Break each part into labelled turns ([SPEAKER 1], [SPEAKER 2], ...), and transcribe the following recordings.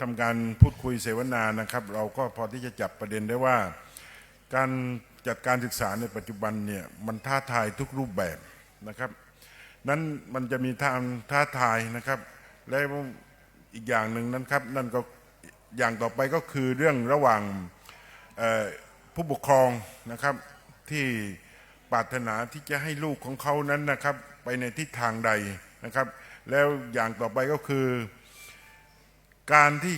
[SPEAKER 1] ทำการพูดคุยเสวนานะครับ เราก็พอที่จะจับประเด็นได้ว่า การจัดการศึกษาในปัจจุบันเนี่ยมันท้าทายทุกรูปแบบนะครับนั้นมันจะมีทางท้าทายนะครับ และอีกอย่างหนึ่งนั้นครับนั่นก็อย่างต่อไปก็คือเรื่องระหว่างผู้ปกครองนะครับที่ปรารถนาที่จะให้ลูกของเขานั้นนะครับ ไปในทิศทางใดนะครับ แล้วอย่างต่อไปก็คือ การที่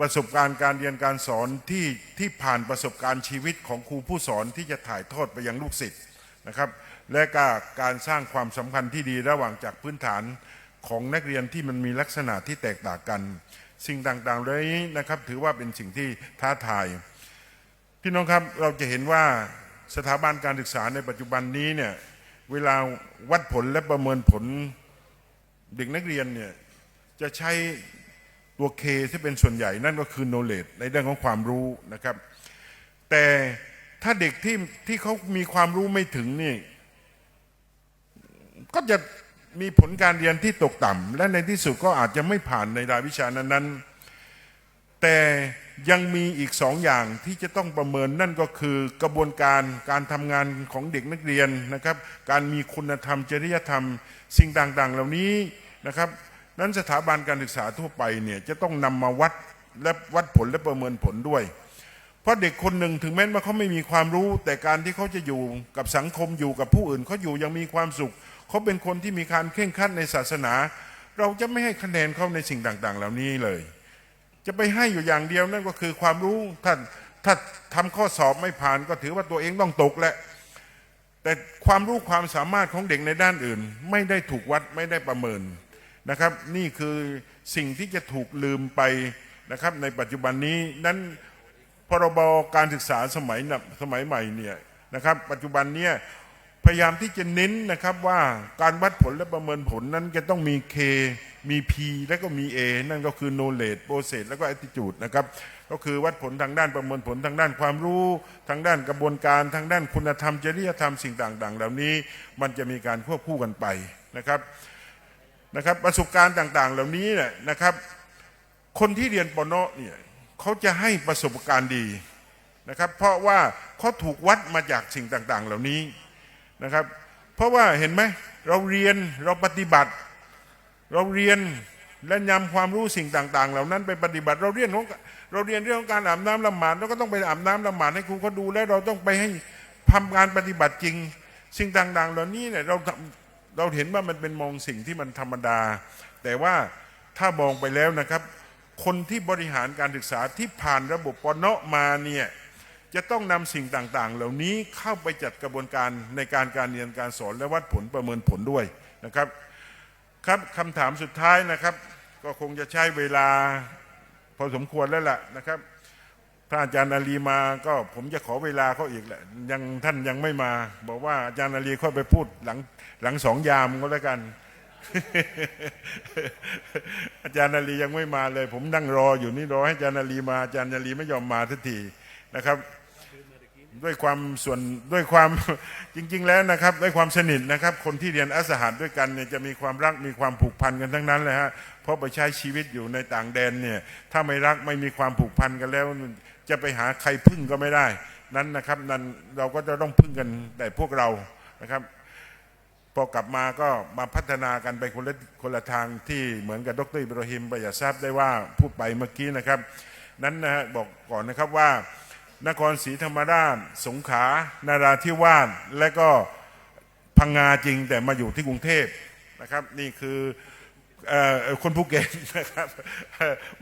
[SPEAKER 1] ประสบการณ์การเรียนการสอนที่ที่ผ่านประสบการณ์ชีวิตของครูผู้สอนที่จะถ่ายทอดไปยังลูกศิษย์นะครับ และก็การสร้างความสัมพันธ์ที่ดีระหว่างจากพื้นฐานของนักเรียนที่มันมีลักษณะที่แตกต่างกัน สิ่งต่างๆเหล่านี้นะครับ ถือว่าเป็นสิ่งที่ท้าทายพี่น้องครับเราจะเห็นว่าสถาบันการศึกษาในปัจจุบันนี้เนี่ยเวลาวัดผลและประเมินผลเด็กนักเรียนเนี่ยจะใช้ ตัว K ที่เป็นส่วนใหญ่นั่นก็คือ knowledge ในเรื่องของความรู้นะครับ แต่ถ้าเด็กที่ที่เขามีความรู้ไม่ถึงนี่ ก็จะมีผลการเรียนที่ตกต่ำและในที่สุดก็อาจจะไม่ผ่านในรายวิชานั้นๆ แต่ยังมีอีกสองอย่างที่จะต้องประเมินนั่นก็คือกระบวนการการทำงานของเด็กนักเรียนนะครับ การมีคุณธรรมจริยธรรม สิ่งต่างๆ เหล่านี้นะครับ นั้นสถาบันการศึกษาทั่วไปเนี่ยจะต้องนำมาวัดและวัดผลและประเมินผลด้วย เพราะเด็กคนหนึ่งถึงแม้ว่าเขาไม่มีความรู้ แต่การที่เขาจะอยู่กับสังคมอยู่กับผู้อื่นเขาอยู่ยังมีความสุขเขาเป็นคนที่มีการเข่งขัดในศาสนา เราจะไม่ให้คะแนนเขาในสิ่งต่างๆ เหล่านี้เลย จะไปให้อยู่อย่างเดียวนั่นก็คือความรู้ถ้าถ้าทำข้อสอบไม่ผ่านก็ถือว่าตัวเองต้องตกแหละแต่ความรู้ความสามารถของเด็กในด้านอื่น ไม่ได้ถูกวัดไม่ได้ประเมิน นะครับ นี่คือสิ่งที่จะถูกลืมไปนะครับในปัจจุบันนี้นั้นพรบการศึกษาสมัยสมัยใหม่เนี่ยนะครับ ปัจจุบันเนี่ยพยายามที่จะเน้นนะครับว่าการวัดผลและประเมินผลนั้นจะต้องมี K มี P และก็มี A นั่นก็คือ knowledge process แล้วก็ attitude นะครับก็คือวัดผลทางด้านประเมินผลทางด้านความรู้ ทางด้านกระบวนการทางด้านคุณธรรมจริยธรรมสิ่งต่างๆ เหล่านี้ มันจะมีการควบคู่กันไปนะครับ นะครับประสบการณ์ต่าง ๆ เหล่านี้เนี่ยนะครับ คนที่เรียนปนเนี่ยเขาจะให้ประสบการณ์ดีนะครับ เพราะว่าเขาถูกวัดมาจากสิ่งต่าง ๆ เหล่านี้นะครับ เพราะว่าเห็นไหมเราเรียนเราปฏิบัติ เราเรียนและนำความรู้สิ่งต่าง ๆ เหล่านั้นไปปฏิบัติ เราเรียนของเราเรียนเรื่องของการอาบน้ำละหมาดเราก็ต้องไปอาบน้ำละหมาดให้ครูเขาดูแล้วเราต้องไปให้ทำงานปฏิบัติจริง สิ่งต่าง ๆ เหล่านี้เนี่ยเรา เราเห็นว่ามันเป็นมองสิ่งที่มันธรรมดา แต่ว่าถ้ามองไปแล้วนะครับ คนที่บริหารการศึกษาที่ผ่านระบบปนมาเนี่ยจะต้องนำสิ่งต่างๆ เหล่านี้เข้าไปจัดกระบวนการในการการเรียนการสอนและวัดผลประเมินผลด้วยนะครับครับคำถามสุดท้ายนะครับ ก็คงจะใช้เวลาพอสมควรแล้วล่ะนะครับ ถ้าอาจารย์อาลีมาก็ผมจะขอเวลาเขาอีกแหละยังท่านยังไม่มา บอกว่าอาจารย์อาลีค่อยไปพูดหลังหลังสองยามก็แล้วกัน อาจารย์อาลียังไม่มาเลย ผมนั่งรออยู่นี่รอให้อาจารย์อาลีมาอาจารย์อาลีไม่ยอมมาทันทีนะครับ ด้วยความส่วนด้วยความจริง ๆ แล้วนะครับด้วยความสนิทนะครับ คนที่เรียนอัสหัดด้วยกันเนี่ยจะมีความรักมีความผูกพันกันทั้งนั้นเลยฮะเพราะไปใช้ชีวิตอยู่ในต่างแดนเนี่ยถ้าไม่รักไม่มีความผูกพันกันแล้ว จะไปหาใครพึ่งก็ไม่ได้นั้นนะครับนั้นเราก็จะต้องพึ่งกันแต่พวกเรานะครับพอกลับมาก็มาพัฒนากันไปคนละคนละทางที่เหมือนกับดรอิบราฮิมบายาซาบได้ว่าพูดไปเมื่อกี้นะครับ นั้นนะฮะบอกก่อนนะครับว่า นครศรีธรรมราช สงขลานาราธิวาสและก็พังงาจริงแต่มาอยู่ที่กรุงเทพนะครับนี่คืออคนภูเก็ตนะครับ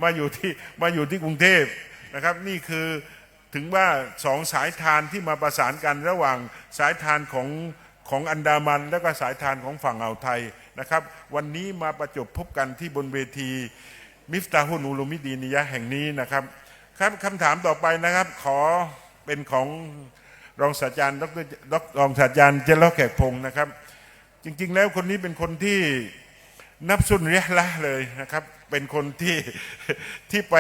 [SPEAKER 1] มาอยู่ที่มาอยู่ที่กรุงเทพนะครับนี่คือถึงว่าสองสายทานที่มาประสานกันระหว่างสายทานของของอันดามัน และก็สายทานของฝั่งอ่าวไทยนะครับวันนี้มาประจบพบกันที่บนเวทีมิฟตาฮุนูลุมิดีนิยะแห่งนี้นะครับ ครับคำถามต่อไปนะครับ ขอเป็นของรองศาสตราจารย์ดรรรองศาสตราจารย์เจริญแขกพงศ์นะครับ จริง ๆ แล้วคนนี้เป็นคนที่นับสุนเรียละเลยนะครับ เป็นคนที่ที่ไป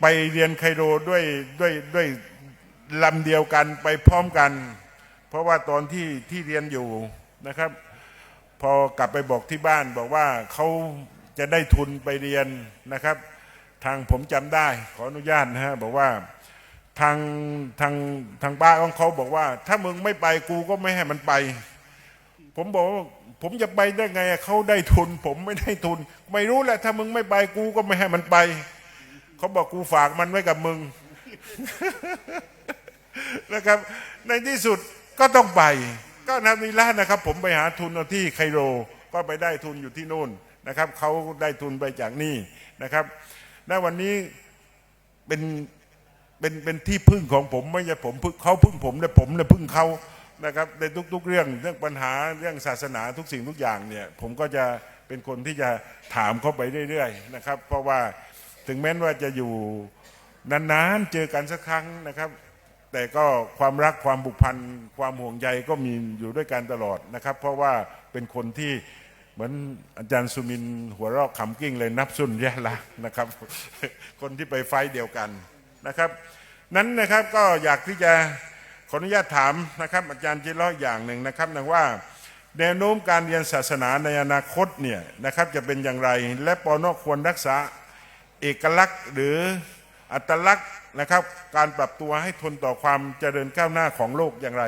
[SPEAKER 1] ไปเรียนไคโรด้วยด้วยด้วยลำเดียวกันไปพร้อมกัน เพราะว่าตอนที่ที่เรียนอยู่นะครับ พอกลับไปบอกที่บ้านบอกว่าเขาจะได้ทุนไปเรียนนะครับ ทางผมจำได้ ขออนุญาตนะฮะบอกว่าทางทางทางป้าของเขาบอกว่า ถ้ามึงไม่ไปกูก็ไม่ให้มันไป ผมบอกว่าผมจะไปได้ไงเขาได้ทุน ผมไม่ได้ทุน ไม่รู้แหละถ้ามึงไม่ไปกูก็ไม่ให้มันไปเขาบอกกูฝากมันไว้กับมึงนะครับ ในที่สุดก็ต้องไป ก็นามิล่านะครับ ผมไปหาทุนที่ไคโร ก็ไปได้ทุนอยู่ที่นู่นนะครับเขาได้ทุนไปจากนี่นะครับ ณวันนี้เป็นเป็นเป็นที่พึ่งของผมไม่ใช่ผมพึ่งเขาพึ่งผมแต่ผมเนี่ยพึ่งเขานะครับในทุก ๆ เรื่องเรื่องปัญหาเรื่องศาสนาทุกสิ่งทุกอย่างเนี่ยผมก็จะเป็นคนที่จะถามเขาไปเรื่อยๆนะครับ เพราะว่าถึงแม้ว่าจะอยู่นานๆเจอกันสักครั้งนะครับ แต่ก็ความรักความผูกพันความห่วงใยก็มีอยู่ด้วยกันตลอดนะครับ เพราะว่าเป็นคนที่ มือนอาจารย์สุมินหัวเราะขำกิ้งเลยนับสุนแย่ละนะครับ คนที่ไปไฟเดียวกันนะครับ นั้นนะครับก็อยากที่จะขออนุญาตถามนะครับ อาจารย์จิรออย่างหนึ่งนะครับนะว่าแนวโน้มการเรียนศาสนาในอนาคตเนี่ยนะครับจะเป็นอย่างไร และปอนอควรรักษาเอกลักษณ์หรืออัตลักษณ์นะครับ การปรับตัวให้ทนต่อความเจริญก้าวหน้าของโลกอย่างไร